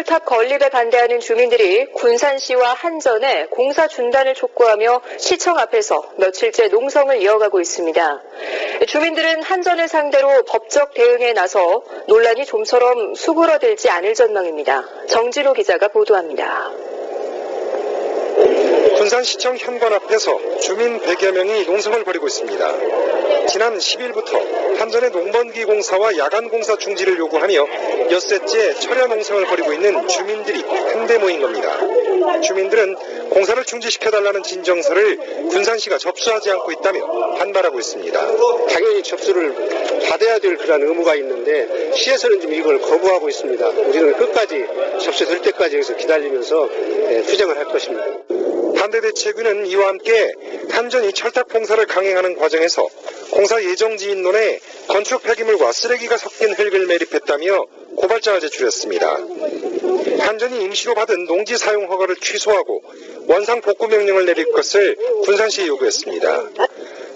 철탑 건립에 반대하는 주민들이 군산시와 한전에 공사 중단을 촉구하며 시청 앞에서 며칠째 농성을 이어가고 있습니다. 주민들은 한전을 상대로 법적 대응에 나서 논란이 좀처럼 수그러들지 않을 전망입니다. 정진호 기자가 보도합니다. 군산시청 현관 앞에서 주민 100여 명이 농성을 벌이고 있습니다. 지난 10일부터 한전의 농번기 공사와 야간 공사 중지를 요구하며 엿새째 철야 농성을 벌이고 있는 주민들이 한데 모인 겁니다. 주민들은 공사를 중지시켜달라는 진정서를 군산시가 접수하지 않고 있다며 반발하고 있습니다. 당연히 접수를 받아야 될 그런 의무가 있는데 시에서는 지금 이걸 거부하고 있습니다. 우리는 끝까지 접수될 때까지 여기서 기다리면서 예, 투쟁을 할 것입니다. 반대대책위는 이와 함께 한전이 철탑 공사를 강행하는 과정에서 공사 예정지인론에 건축 폐기물과 쓰레기가 섞인 흙을 매립했다며 고발장을 제출했습니다. 한전이 임시로 받은 농지 사용 허가를 취소하고 원상 복구 명령을 내릴 것을 군산시에 요구했습니다.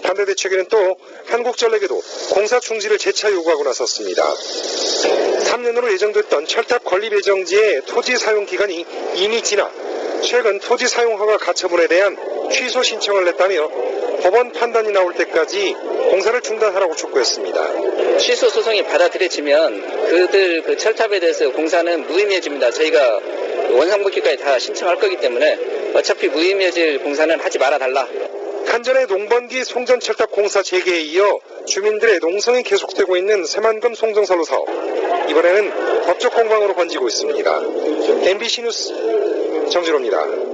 반대대책위는 또 한국전력에도 공사 중지를 재차 요구하고 나섰습니다. 3년으로 예정됐던 철탑 건립 예정지의 토지 사용 기간이 이미 지나 최근 토지 사용 허가 가처분에 대한 취소 신청을 냈다며 법원 판단이 나올 때까지 공사를 중단하라고 촉구했습니다. 취소 소송이 받아들여지면 그들 그 철탑에 대해서 공사는 무의미해집니다. 저희가 원상복귀까지 다 신청할 거기 때문에 어차피 무의미해질 공사는 하지 말아 달라. 한전의 농번기 송전철탑 공사 재개에 이어 주민들의 농성이 계속되고 있는 새만금 송정선로 사업. 이번에는 법적 공방으로 번지고 있습니다. MBC 뉴스 정진호입니다.